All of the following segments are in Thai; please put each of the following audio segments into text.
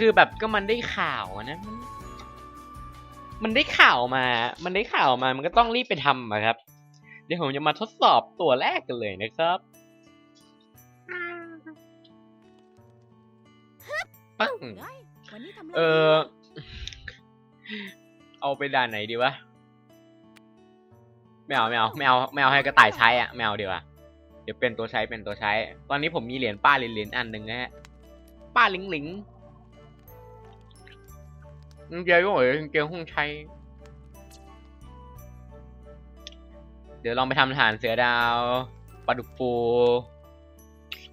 คือแบบก็มันได้ข่าวนะมันมันได้ข่าวมา มันได้ข่าวมา มันก็ต้องรีบไปทำอะครับ เดี๋ยวผมจะมาทดสอบตัวแรกกันเลยนะครับปังได้วันนี้ทำอะไรเออ เอาไปด่านไหนดีวะไม่เอาไม่เอาไม่เอาไม่เอาให้กระต่ายใช้อะไม่เอาดีกว่า เดี๋ยวเป็นตัวใช้เป็นตัวใช้ ตอนนี้ผมมีเหรียญป้าเหรียญเหรียญอันหนึ่งนะฮะ ป้าลิงลิง เกียวก็เหมือนเกียวคงใช้เดี๋ยวลองไปทำฐานเสือดาวปลาดุกฟู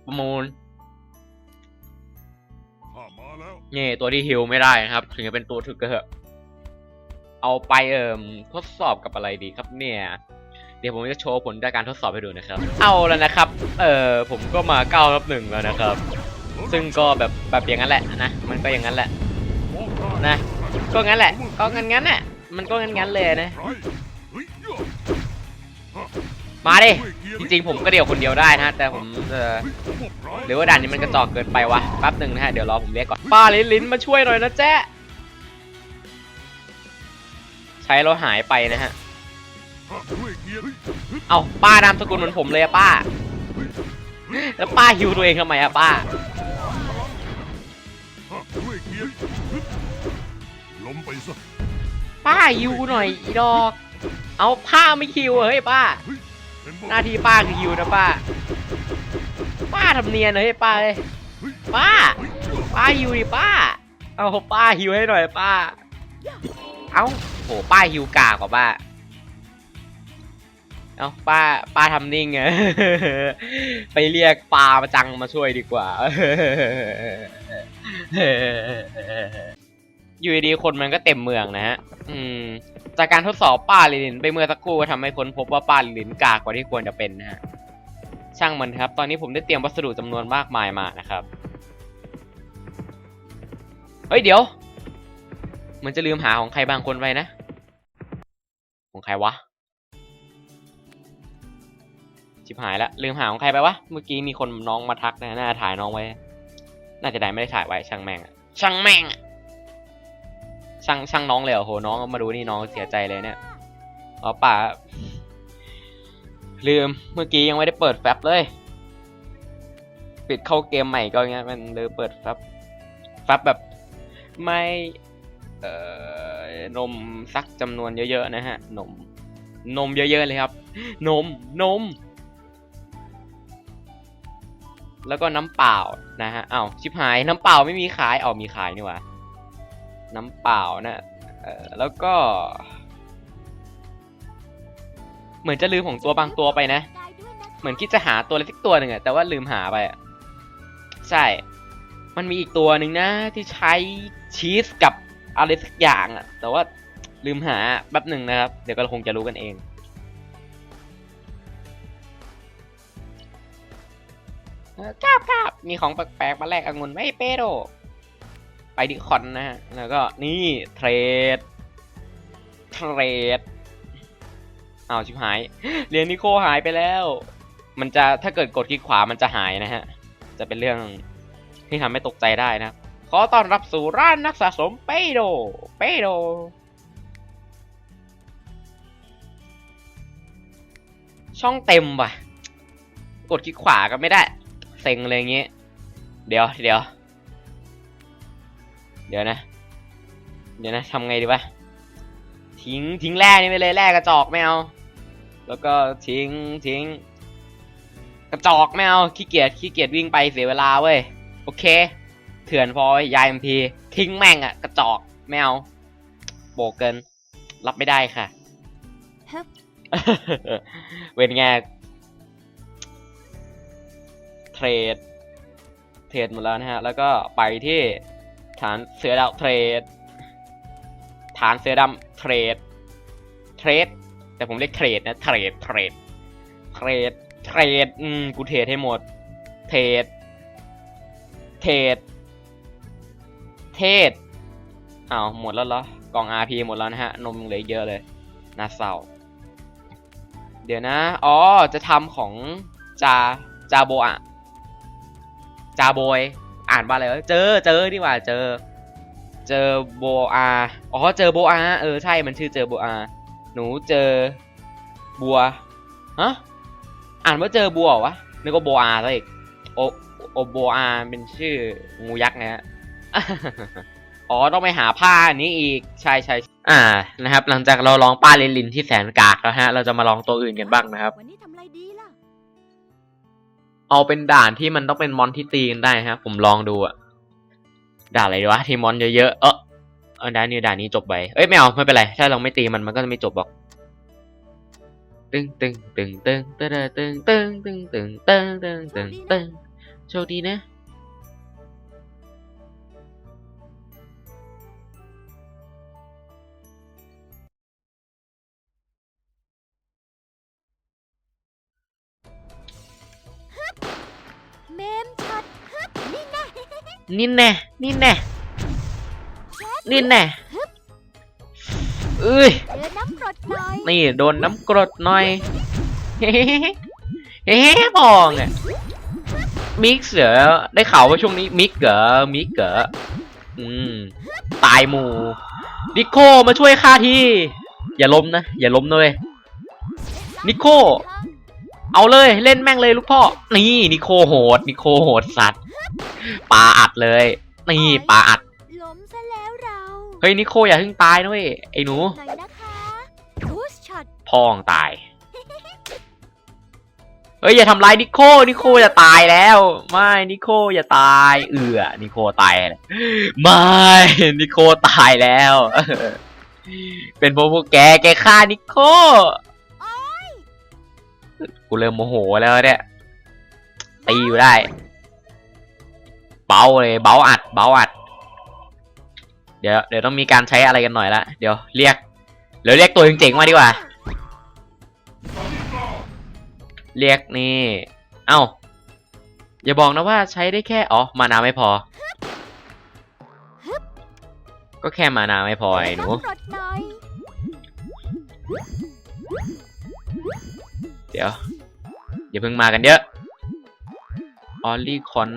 ประมูลข้ามาแล้วนี่ตัวที่ฮิลไม่ได้นะครับ ถึงจะเป็นตัวถึกก็เถอะเอาไปเอ่มทดสอบกับอะไรดีครับเนี่ย เดี๋ยวผมจะโชว์ผลจากการทดสอบให้ดูนะครับ เอาแล้วนะครับ เออผมก็มาเก้ารับหนึ่งแล้วนะครับ ซึ่งก็แบบแบบอย่างนั้นแหละนะ มันก็อย่างนั้นแหละนะ ก็งั้นแหละ ก็งั้นงั้นน่ะ มันก็งั้นงั้นเลยนะ มาดิด้วยเกียจริงๆผมก็เดี่ยวคนเดียวได้นะ แต่ผมเออหรือว่าด่านนี้มันกระจอกเกินไปวะ แป๊บหนึ่งนะฮะ เดี๋ยวรอผมเรียกก่อน ป้าลิ้นลิ้นมาช่วยหน่อยนะแจ๊ใช้เราหายไปนะฮะเกียร์เอาป้านามสกุลเหมือนผมเลยอะป้า แล้วป้าฮิวตัวเองทำไมอะป้า ไปซะป้าฮิวหน่อยอีดอก เอาผ้าไม่ฮิวอะเฮ้ยป้าเป็นบ่หน้าที่ป้าคือฮิวนะป้า ป้าทำเนียนเลยเฮ้ยป้าเลยป้าป้าฮิวดิป้า เอาป้าฮิวให้หน่อยป้า เอาโหป้าฮิวกากกว่าป้า เอาป้าป้าทำนิ่งอะ ไปเรียกปลาประจังมาช่วยดีกว่า อยู่ดีๆคนมันก็เต็มเมืองนะฮะ อืม จากการทดสอบป้าลิลิน ไปเมื่อสักครู่ก็ทำให้ค้นพบว่าป้าลิลินกากกว่าที่ควรจะเป็นนะฮะ ช่างมันครับ ตอนนี้ผมได้เตรียมวัสดุจำนวนมากมายมานะครับ เฮ้ยเดี๋ยวเหมือนจะลืมหาของใครบางคนไปนะ ของใครวะ ชิบหายละ ลืมหาของใครไปวะ เมื่อกี้มีคนน้องมาทักนะ น่าจะถ่ายน้องไว้ น่าจะได้ไม่ได้ถ่ายไว้ช่างแม่งอะช่างแม่งอะ ช่างช่างน้องเลยเหรอโหน้องมาดูนี่น้องเสียใจเลยเนี่ยอ๋อป่าลืมเมื่อกี้ยังไม่ได้เปิดแฟบเลย ปิดเข้าเกมใหม่ก็อย่างเงี้ยมันเลยเปิดแฟบแฟบแบบไม่เอ่อนมสักจำนวนเยอะๆนะฮะนมนมเยอะๆเลยครับ นมนม แล้วก็น้ำเปล่านะฮะอ้าวชิบหายน้ำเปล่าไม่มีขายเอามีขายนี่หว่า น้ำเปล่านะเอ่อแล้วก็ เหมือนจะลืมของตัวบางตัวไปนะ เหมือนคิดจะหาตัวอะไรสักตัวหนึ่งอะแต่ว่าลืมหาไปอะใช่ มันมีอีกตัวหนึ่งนะ ที่ใช้ชีสกับอะไรสักอย่างอะแต่ว่าลืมหาแป๊บหนึ่งนะครับ เดี๋ยวก็คงจะรู้กันเอง กราบกราบมีของแปลกๆมาแลกองุ่นไหม่เปโด ไปดิคอนนะฮะ แล้วก็นี่เทรด เทรด เอาชิบหาย เรียญนิโคหายไปแล้ว มันจะถ้าเกิดกดคลิกขวามันจะหายนะฮะ จะเป็นเรื่องที่ทำให้ตกใจได้นะ ขอต้อนรับสู่ร้านนักสะสมเปโด เปโดช่องเต็มว่ะ กดคลิกขวาก็ไม่ได้ เซ็งเลยอย่างเงี้ย เดี๋ยวเดี๋ยว เดี๋ยวนะ เดี๋ยวนะทำไงดีวะ ทิ้งทิ้งแร่นี่ไปเลยแร่กระจอกไม่เอา แล้วก็ทิ้งทิ้ง กระจอกไม่เอาขี้เกียจขี้เกียจวิ่งไปเสียเวลาเว้ย โอเค เถื่อนพอยายเอ็มพีทิ้งแม่งอะกระจอกไม่เอาโบกเกิน รับไม่ได้ค่ะฮึบเว้นไงเทรด เทรดหมดแล้วนะฮะ แล้วก็ไปที่ ฐานเสือดาวเทรด ฐานเสือดำเทรด เทรด แต่ผมเรียกเทรดนะ เทรด เทรด เทรด เทรด อืม กูเทรดให้หมด เทรด เทรด เทรดอ้าวหมดแล้วเหรอ กล่อง RP หมดแล้วนะฮะ นมเหลือเยอะเลยน่าเศร้า เดี๋ยวนะ อ๋อ จะทำของจา จาโบอะ จาโบย อ่านว่าอะไรวะเจอเจอดีกว่าเจอ เจอโบอาอ๋อเจอโบอาเออใช่มันชื่อเจอโบอาหนูเจอบัวฮะอ่านว่าเจอบัววะนึกว่าโบอาซะอีกโอโอโบอาเป็นชื่องูยักษ์นะฮะอ๋อต้องไปหาผ้านี้อีกใช่ใช่อ่านะครับ หลังจากเราลองป้าลินลินที่แสนกากแล้วฮะ เราจะมาลองตัวอื่นกันบ้างนะครับวันนี้ทำอะไรดี เอาเป็นด่านที่มันต้องเป็นมอนที่ตีกันได้ฮะ ผมลองดูอะด่านอะไรดีวะที่มอนเยอะๆเออเออด่านนี้ด่านนี้จบไปเอ้ยไม่เอาไม่เป็นไรถ้าเราไม่ตีมันมันก็จะไม่จบหรอกตึงตึงตึงตึงตึงตึงตึงตึงตึงตึงตึงตึงตึงโชคดีนะ เมมช็อตฮึบนี่แน่นี่แน่ นี่แน่นี่แน่เอ้ยเจอน้ำกรดหน่อยนี่โดนน้ำกรดหน่อย เฮ้เฮ้พองอะมิกเหรอได้ข่าวว่าช่วงนี้มิกเหรอมิกเหรออืม ตายหมู่นิโคมาช่วยข้าที อย่าล้มนะ อย่าล้มนะเลยนิโค เอาเลยเล่นแม่งเลยลูกพ่อ นี่นิโคโหดนิโคโหดสัตว์ปลาอัดเลย นี่ปลาอัด ล้มซะแล้วเราเฮ้ยนิโคอย่าเพิ่งตายนะเว้ยไอ้หนู หน่อยนะคะบูสช็อตพองตาย เฮ้ยอย่าทำร้ายนิโคนิโคจะตายแล้ว ไม่นิโคอย่าตาย เอือนิโคตายแล้วไม่นิโคตายแล้ว เป็นเพราะพวกแกแกฆ่านิโค กูเริ่มโมโหแล้วเนี่ยตีอยู่ได้ เบาเลยเบาอัด เบาอัด เดี๋ยวเดี๋ยวต้องมีการใช้อะไรกันหน่อยละเดี๋ยวเรียกเดี๋ยวเรียกตัวเจ๋งๆมาดีกว่า เรียกนี่ เอ้า อย่าบอกนะว่าใช้ได้แค่ อ๋อ มานาไม่พอ ก็แค่มานาไม่พอไอ้หนู ดหน่อยเดี๋ยวอย่าเพิ่งมากันเยอะ only con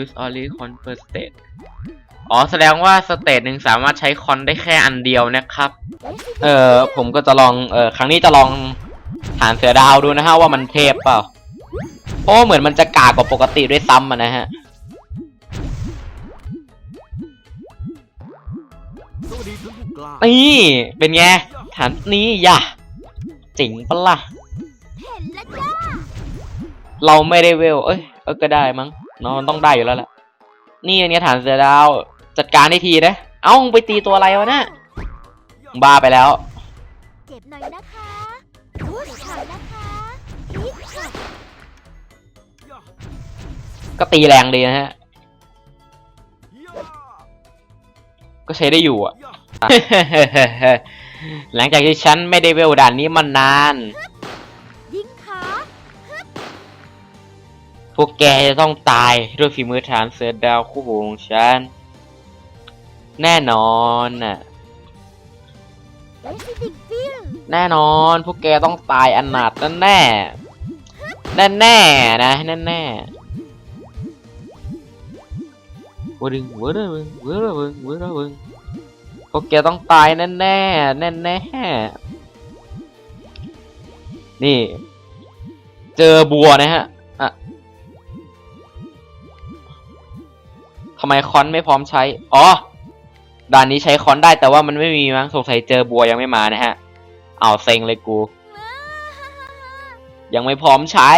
use only con per state อ๋อแสดงว่าสเตจหนึ่งสามารถใช้คอนได้แค่อันเดียวนะครับ เออผมก็จะลองเออครั้งนี้จะลองฐานเสือดาวดูนะฮะว่ามันเทพเปล่าเพราะว่าเหมือนมันจะกากว่าปกติด้วยซ้ำอะนะฮะสวัสดีท่านผู้กล้านี่เป็นไงฐานนี้อย่าเจ๋งปะล่ะเห็นแล้วจ้า เราไม่ได้เวล เอ้ยเออก็ได้มั้งเนาะมันต้องได้อยู่แล้วแหละนี่อันเนี้ยฐานเสือดาวจัดการให้ทีนะเอ้ามึงไปตีตัวอะไรวะเนี่ยมึงบ้าไปแล้ว เจ็บหน่อยนะคะบูสช็อตนะคะฮิตช็อตก็ตีแรงดีนะฮะ ก็ใช้ได้อยู่อะหลังจากที่ฉันไม่ได้เวลด่านนี้มานาน วกแกจะต้องตายด้วยฝีมือฐานเสือดาวคู่หูของฉัน แน่นอนน่ะ แน่นอน พวกแกต้องตายอนาถแน่แน่แน่ๆนะ แน่แน่ๆวดึงวดึงวดึงวดึงวดึงพวกแกต้องตายแน่แน่แน่แน่นี่ เจอบัวนะฮะ ทำไมคอนไม่พร้อมใช้ อ๋อ ด่านนี้ใช้คอนได้แต่ว่ามันไม่มีมั้งสงสัยเจอบัวยังไม่มานะฮะเอาเซ็งเลยกู ยังไม่พร้อมใช้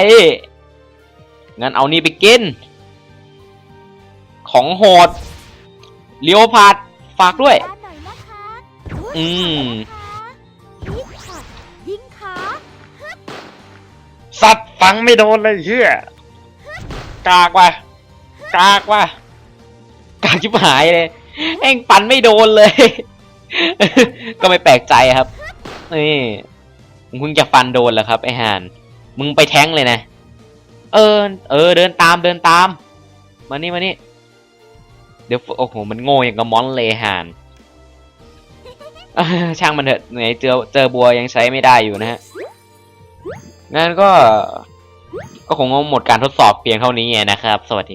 งั้นเอานี่ไปกิน ของโหดเลียวพาดฝากด้วยด้านหน่อยนะคะบูสอืมฮิตช็อตยิงขาสัตว์ฟังไม่โดนเลยเชื่อกากว่ะกากว่ะ กากชิบหายเลยแองปันไม่โดนเลย ก็ไม่แปลกใจครับนี่มึงเพิ่งจะฟันโดนแล้วครับ ไอ้ห่าน มึงไปแท้งเลยนะ เออ เออ เดินตามเดินตาม มานี่มานี่ เดี๋ยวโอ้โหมันโง่อย่างกับมอนเลยห่านช่างมันเถอะไหนเจอเจอบัวยังใช้ไม่ได้อยู่นะฮะงั้นก็ ก็คงหมดการทดสอบเพียงเท่านี้นะครับ สวัสดี